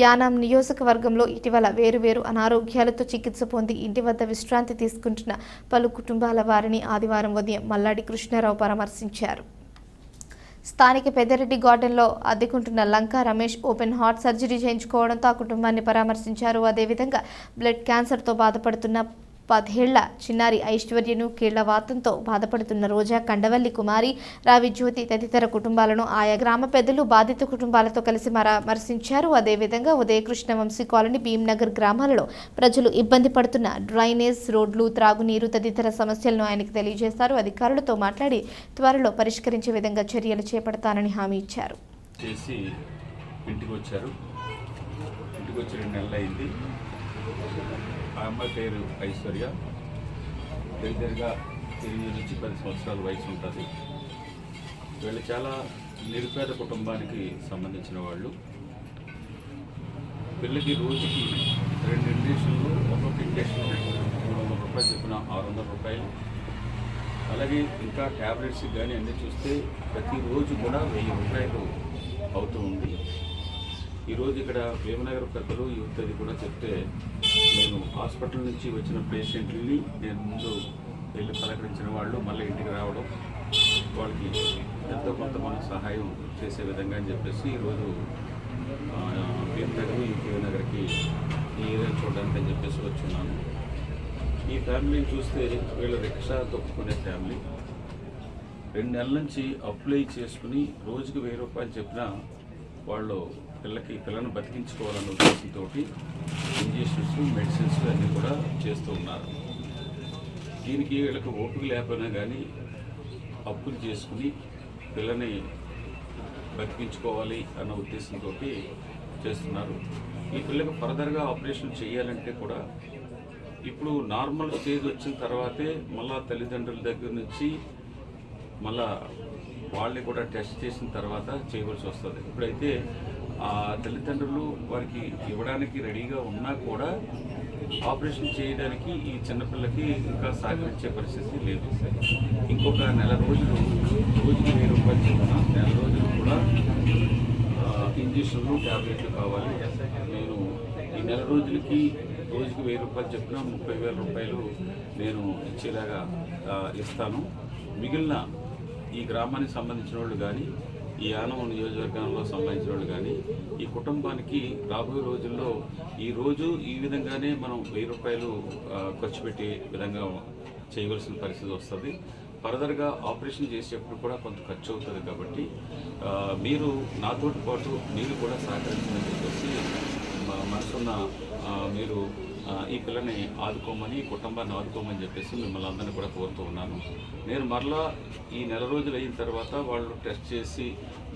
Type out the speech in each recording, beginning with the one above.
యానాం నియోజకవర్గంలో ఇటీవల వేరువేరు అనారోగ్యాలతో చికిత్స పొంది ఇంటి వద్ద విశ్రాంతి తీసుకుంటున్న పలు కుటుంబాల వారిని ఆదివారం ఉదయం మల్లాడి కృష్ణారావు పరామర్శించారు. స్థానిక పెద్దరెడ్డి గార్డెన్లో అద్దెకుంటున్న Lanka Ramesh open heart surgery చేయించుకోవడంతో ఆ కుటుంబాన్ని పరామర్శించారు. అదేవిధంగా బ్లడ్ క్యాన్సర్తో బాధపడుతున్న పదేళ్ళ చిన్నారి ఐశ్వర్యను కీళ్ళవాతంతో బాధపడుతున్న రోజా కండవల్లి కుమారి రావి జ్యోతి తదితర కుటుంబాలను ఆయా గ్రామ పెద్దలు బాధిత కుటుంబాలతో కలిసి మరమర్శించారు అదేవిధంగా ఉదయకృష్ణ వంశీ కాలనీ భీంనగర్ గ్రామాలలో ప్రజలు ఇబ్బంది పడుతున్న డ్రైనేజ్ రోడ్లు త్రాగునీరు తదితర సమస్యలను ఆయనకు తెలియజేశారు. అధికారులతో మాట్లాడి త్వరలో పరిష్కరించే విధంగా చర్యలు చేపడతానని హామీ ఇచ్చారు. చేసి ఇంటికి వచ్చారు ఇంటికి వచ్చి రెండు నెలలు అయింది ఆ అమ్మాయి పేరు ఐశ్వర్య. దగ్గరగా ఎనిమిది నుంచి పది సంవత్సరాల వయసు ఉంటుంది. వీళ్ళు చాలా నిరుపేద కుటుంబానికి సంబంధించిన వాళ్ళు. పిల్లకి రోజుకి రెండు ఇంజక్షన్లు ఒక్కొక్క ఇంజక్షన్ మూడు వందల రూపాయలు చెప్పిన ఆరు వందల రూపాయలు. అలాగే ఇంకా ట్యాబ్లెట్స్ కానీ అన్నీ చూస్తే ప్రతిరోజు కూడా వెయ్యి రూపాయలు అవుతూ ఉంది. ఈరోజు ఇక్కడ భీమనగర్ పెద్దలు యూత్ అది కూడా చెప్తే నేను హాస్పిటల్ నుంచి వచ్చిన పేషెంట్లని నేను ముందు వెళ్ళి పలకరించిన వాళ్ళు మళ్ళీ ఇంటికి రావడం వాళ్ళకి ఎంతో కొంత మనం సహాయం చేసే విధంగా అని చెప్పేసి ఈరోజు భీమనగర్ యూపీ నగర్కి ఈ ఏరియా చూడడానికి అని చెప్పేసి వచ్చున్నాను. ఈ ఫ్యామిలీని చూస్తే వీళ్ళు రిక్షా తొక్కుకునే ఫ్యామిలీ. రెండు నెలల నుంచి అప్లై చేసుకుని రోజుకి వెయ్యి రూపాయలు చెప్పినా వాళ్ళు పిల్లకి పిల్లను బతికించుకోవాలన్న ఉద్దేశంతో ఇంజక్షన్స్ మెడిసిన్స్ అన్నీ కూడా చేస్తూ ఉన్నారు. దీనికి వీళ్ళకి ఓపిక లేకపోయినా కానీ అప్పులు చేసుకుని పిల్లని బతికించుకోవాలి అన్న ఉద్దేశంతో చేస్తున్నారు. ఈ పిల్లకి ఫర్దర్గా ఆపరేషన్ చేయాలంటే కూడా ఇప్పుడు నార్మల్ స్టేజ్ వచ్చిన తర్వాతే మళ్ళా తల్లిదండ్రుల దగ్గర నుంచి మళ్ళా వాళ్ళని కూడా టెస్ట్ చేసిన తర్వాత చేయవలసి వస్తుంది. ఇప్పుడైతే ఆ తల్లిదండ్రులు వారికి ఇవ్వడానికి రెడీగా ఉన్నా కూడా ఆపరేషన్ చేయడానికి ఈ చిన్నపిల్లకి ఇంకా సహకరించే పరిస్థితి లేదు. ఇంకొక నెల రోజులు రోజుకి వెయ్యి రూపాయలు చెప్తున్నా నెల రోజులు కూడా ఇంజక్షన్లు ట్యాబ్లెట్లు కావాలి. నేను ఈ నెల రోజులకి రోజుకి వెయ్యి రూపాయలు చెప్పిన ముప్పై వేల రూపాయలు నేను ఇచ్చేలాగా ఇస్తాను. మిగిలిన ఈ గ్రామానికి సంబంధించిన వాళ్ళు కానీ ఈ యానం నియోజకవర్గంలో సంబంధించిన వాళ్ళు కానీ ఈ కుటుంబానికి రాబోయే రోజుల్లో ఈ రోజు ఈ విధంగానే మనం వెయ్యి రూపాయలు ఖర్చు పెట్టే విధంగా చేయవలసిన పరిస్థితి వస్తుంది. ఫర్దర్గా ఆపరేషన్ చేసేటప్పుడు కూడా కొంత ఖర్చు అవుతుంది కాబట్టి మీరు నాతోటి పాటు మీరు కూడా సహకరించమని చెప్పేసి మనసున్న మీరు ఈ పిల్లని ఆదుకోమని కుటుంబాన్ని ఆదుకోమని చెప్పేసి మిమ్మల్ని అందరినీ కూడా కోరుతూ ఉన్నాను. నేను మరలా ఈ నెల రోజులు అయిన తర్వాత వాళ్ళు టెస్ట్ చేసి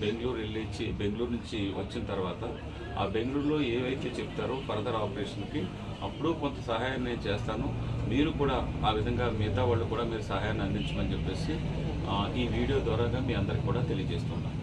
బెంగళూరు వెళ్ళిచ్చి బెంగళూరు నుంచి వచ్చిన తర్వాత ఆ బెంగళూరులో ఏవైతే చెప్తారో ఫర్దర్ ఆపరేషన్కి అప్పుడు కొంత సహాయం నేను చేస్తాను. మీరు కూడా ఆ విధంగా మిగతా వాళ్ళు కూడా మీరు సహాయాన్ని అందించమని చెప్పేసి ఈ వీడియో ద్వారాగా మీ అందరికి కూడా తెలియజేస్తున్నాను.